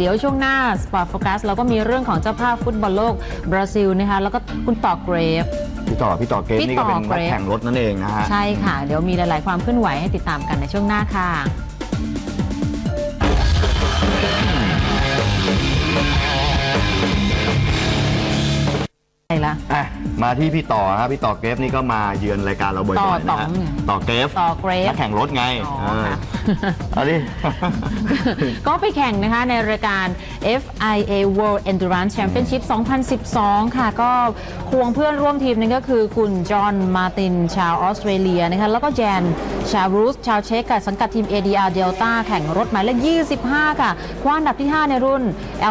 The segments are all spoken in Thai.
เดี๋ยวช่วงหน้า Sport Focus เราก็มีเรื่องของเจ้าภาพฟุตบอลโลกบราซิลนะคะแล้วก็คุณต่อเกรฟ พี่ต่อพี่ต่อเกมพี่นี่ก็เป็นต่อนักเกรดแข่งรถนั่นเองนะฮะ ใช่ค่ะ เดี๋ยวมีหลาย ๆ ความเคลื่อนไหวให้ติดตามกันในช่วงหน้าค่ะ อะไรละอะมาที่พี่ต่อฮะพี่ต่อเกรฟนี่ก็มาเยือนรายการเราบ่ต่ออยๆต่นะอฮะเนี่ยต่อเกรฟต่อเกรฟนักแข่งรถไงอ๋อเออค่ะเอาดิก็ไปแข่งนะคะในรายการ FIA World Endurance Championship 2012 ค่ะ ก็ควงเพื่อนร่วมทีมนั่นก็คือคุณจอห์นมาร์ตินชาวออสเตรเลียนะคะแล้วก็แจนชาวรูสชาวเช็กสังกัดทีม ADR Delta แข่งรถหมายเลข 25 ค่ะคว้าอันดับที่ 5 ในรุ่น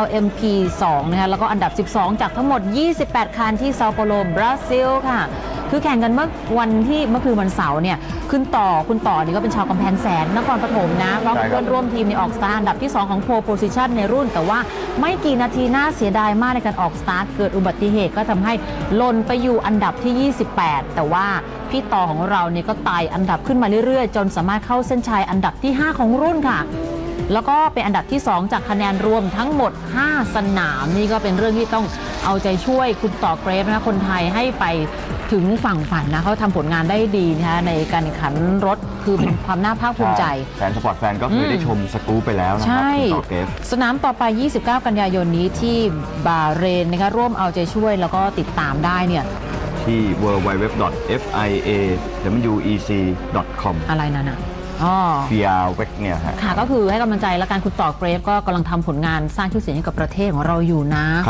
LMP 2 นะคะแล้วก็อันดับ 12 จากทั้งหมด 28 คันที่เซาเปาโลบราซิลค่ะ คือแข่งกันเมื่อวันที่เมื่อคืนวันเสาร์เนี่ยขึ้นต่อคุณต่อนี่ก็เป็นชาวกำแพงแสนนครปฐมนะเพราะใช่ครับเพื่อนร่วมทีมในออกสตาร์ทอันดับที่ 2 ของโพ l โพซิชันในรุ่น แต่ว่าไม่กี่นาทีน่าเสียดายมากในการออกสตาร์ทเกิดอุบัติเหตุก็ทำให้หล่นไปอยู่อันดับที่ 28 แต่ว่าพี่ต่อของเราเนี่ยก็ไต่อันดับขึ้นมาเรื่อยๆ จนสามารถเข้าเส้นชัยอันดับที่ 5 ของรุ่นค่ะแล้วก็เป็นอันดับที่ 2 จากคะแนนรวมทั้งหมด 5 สนาม นี่ก็เป็นเรื่องที่ต้อง เอาใจช่วยคุณต่อเกรฟนะคะคนไทยให้ไปถึงฝั่งฝันนะเขาทำผลงานได้ดีนะคะในการแข่งขันรถคือเป็นความน่าภาคภูมิใจ แฟนสปอร์ตแฟนก็เคยอืมได้ชมสกู๊ปไปแล้วนะครัใช่คุณต่อเกรฟสนามต่อไป 29 กันยายนนี้ที่บาห์เรนนะคะร่วมเอาใจช่วยแล้วก็ติดตามได้เนี่ยที่ www.fiawec.com อะไรนั่นน่ะอ๋อเฟียเวกเนี่ยฮะค่ะก็คือให้กำลังใจและการคุณต่อเกรฟก็กำลังทำผลงานสร้างชื่อเสียงให้กับประเทศของเราอยู่นะครับ